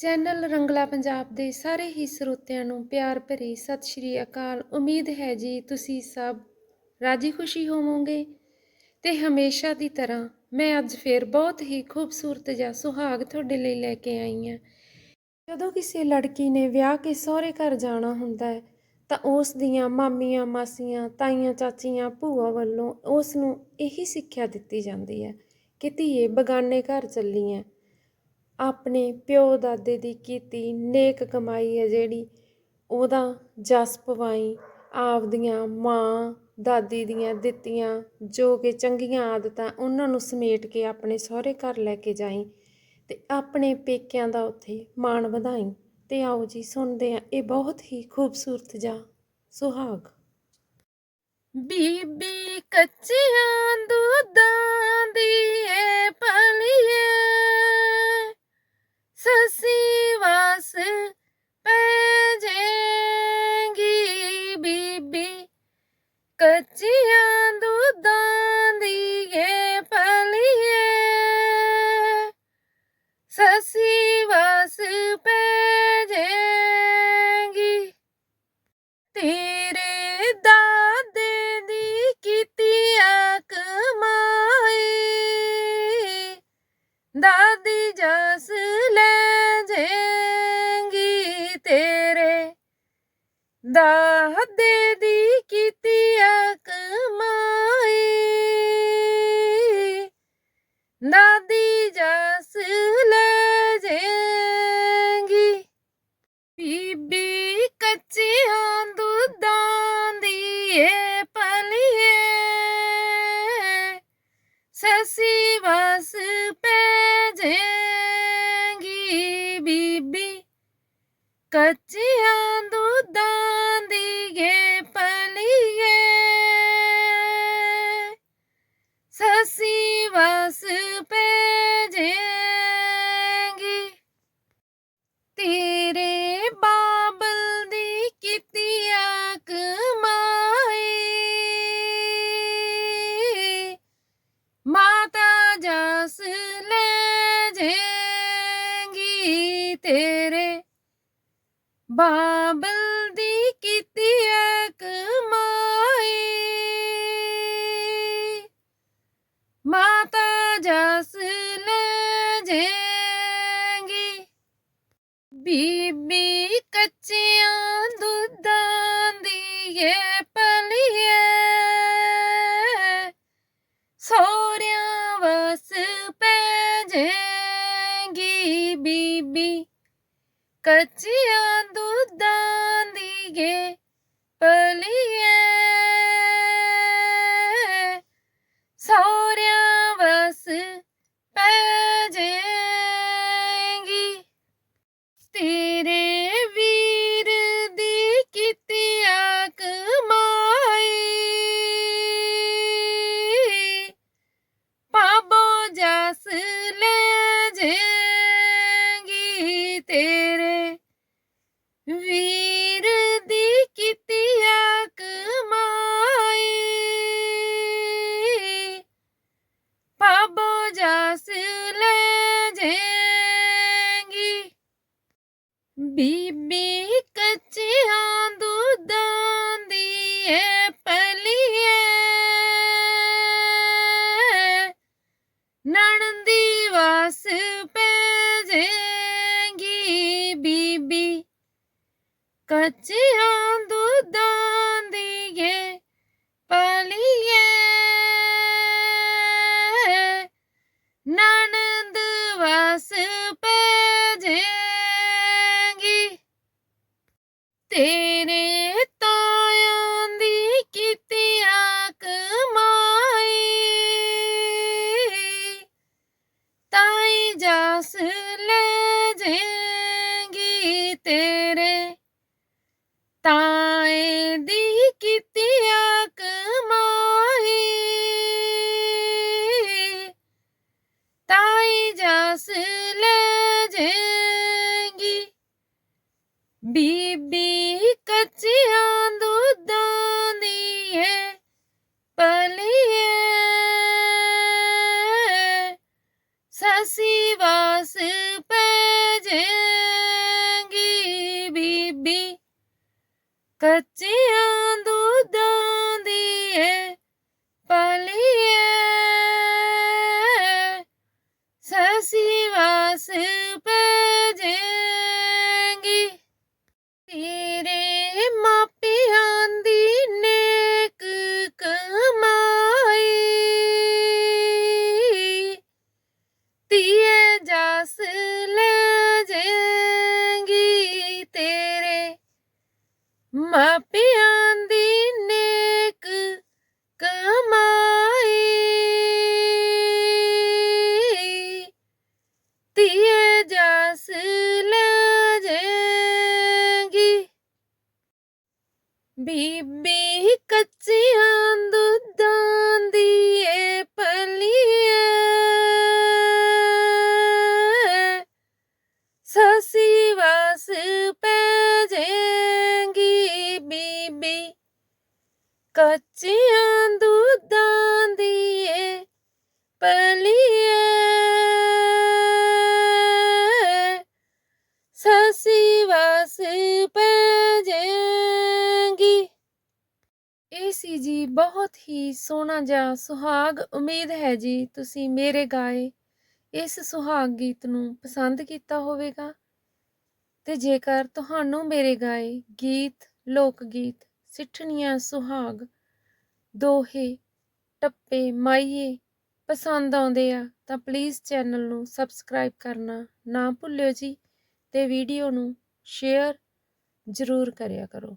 Channel ਰੰਗਲਾ ਪੰਜਾਬ ਦੇ ਸਾਰੇ ਹੀ ਸਰੋਤਿਆਂ ਨੂੰ ਪਿਆਰ ਭਰੀ ਸਤਿ ਸ਼੍ਰੀ ਅਕਾਲ। ਉਮੀਦ ਹੈ ਜੀ ਤੁਸੀਂ ਸਭ ਰਾਜੀ ਖੁਸ਼ੀ ਹੋਵੋਗੇ ਤੇ ਹਮੇਸ਼ਾ ਦੀ ਤਰ੍ਹਾਂ ਮੈਂ ਅੱਜ ਫੇਰ ਬਹੁਤ ਹੀ ਖੂਬਸੂਰਤ ਜਿਹਾ ਸੁਹਾਗ ਤੁਹਾਡੇ ਲਈ ਲੈ ਕੇ ਆਈ ਹਾਂ। ਜਦੋਂ ਕਿਸੇ ਲੜਕੀ ਨੇ ਵਿਆਹ ਕੇ ਸਹੁਰੇ ਘਰ ਜਾਣਾ ਹੁੰਦਾ ਹੈ, ਤਾਂ ਉਸ ਦੀਆਂ ਮਾਮੀਆਂ, ਮਾਸੀਆਂ, ਤਾਈਆਂ, ਚਾਚੀਆਂ, ਭੂਆ ਵੱਲੋਂ ਉਸ ਨੂੰ ਇਹੀ ਸਿੱਖਿਆ ਦਿੱਤੀ ਜਾਂਦੀ ਹੈ ਕਿ ਧੀਏ ਬਗਾਨੇ ਘਰ ਚੱਲੀ ਹੈ। ਆਪਣੇ ਪਿਓ ਦਾਦੇ ਦੀ ਕੀਤੀ ਨੇਕ ਕਮਾਈ ਹੈ ਜਿਹੜੀ, ਉਹਦਾ ਜਸ ਪਵਾਈ ਆਪਦੀਆਂ ਮਾਂ ਦਾਦੀ ਦੀਆਂ ਦਿੱਤੀਆਂ ਜੋ ਕਿ ਚੰਗੀਆਂ ਆਦਤਾਂ ਉਹਨਾਂ ਨੂੰ ਸਮੇਟ ਕੇ ਆਪਣੇ ਸਹੁਰੇ ਘਰ ਲੈ ਕੇ ਜਾਈ ਤੇ ਆਪਣੇ ਪੇਕਿਆਂ ਦਾ ਉੱਥੇ ਮਾਣ ਵਧਾਈ। ਤੇ ਆਓ ਜੀ, ਸੁਣਦੇ ਆ ਇਹ ਬਹੁਤ ਹੀ ਖੂਬਸੂਰਤ ਜਿਹਾ ਸੁਹਾਗ। ਬੀਬੀ ਕੱਚੀਆਂ ਦੁੱਧਾਂ ਦੀ ਏ ਪਲੀਏ ਸੱਸੀ ਵਾਸ ਪੈ ਜੇਗੀ ਸੱਸੀ ਵਸ ਪੈ ਜੇਗੀ ਬੀਬੀ ਬਾਬਲ ਦੀ ਕੀਤੀ ਕਮਾਈ ਮਾਤਾ ਜਸ ਲੈ ਜੇਗੀ। ਬੀਬੀ ਕੱਚੀਆਂ ਦੁੱਧਾਂ ਦੀ ਏ ਪਲੀਏ। ਸੋਰਿਆਂ ਵਸ ਪੈ ਜੇਗੀ ਬੀਬੀ। ਕੱਚੀਆਂ ਦੁੱਧਾਂ ਦੀ ਏ ਪਲੀਏ ਪਲੀਏ। ਨਣਦੀ ਵਸ ਪੈ ਜੇਗੀ ਬੀਬੀ। ਕੱਚੀਆਂ ਦੁੱਧਾਂ सांस ले जाएंगी ਬੀਬੀ ਕੱਚਿਆਂ ਦੁੱਧਾਂ ਦੀ ਹੈ ਪਲੀਏ। ਸਸੀ ਵਾਸ ਮਾਪਿਆਂ ਦੀ ਨੇਕ ਕਮਾਈ ਧੀਏ ਜਸ ਲੈ ਸੀ ਜੀ, ਬਹੁਤ ਹੀ ਸੋਹਣਾ ਜਿਹਾ ਸੁਹਾਗ ਉਮੀਦ ਹੈ ਜੀ, ਤੁਸੀਂ ਮੇਰੇ ਗਾਏ ਇਸ ਸੁਹਾਗ ਗੀਤ ਨੂੰ ਪਸੰਦ ਕੀਤਾ ਹੋਵੇਗਾ। ਤੇ ਜੇਕਰ ਤੁਹਾਨੂੰ ਮੇਰੇ ਗਾਏ ਗੀਤ, ਲੋਕ ਗੀਤ, ਸਿੱਠਣੀਆਂ ਸੁਹਾਗ, ਦੋਹੇ ਟੱਪੇ ਮਾਈਏ ਪਸੰਦ ਆਉਂਦੇ ਆ, ਤਾਂ ਪਲੀਜ਼ ਚੈਨਲ ਨੂੰ ਸਬਸਕ੍ਰਾਈਬ ਕਰਨਾ ਨਾ ਭੁੱਲਿਓ ਜੀ ਤੇ ਵੀਡੀਓ ਨੂੰ ਸ਼ੇਅਰ ਜ਼ਰੂਰ ਕਰਿਆ ਕਰੋ।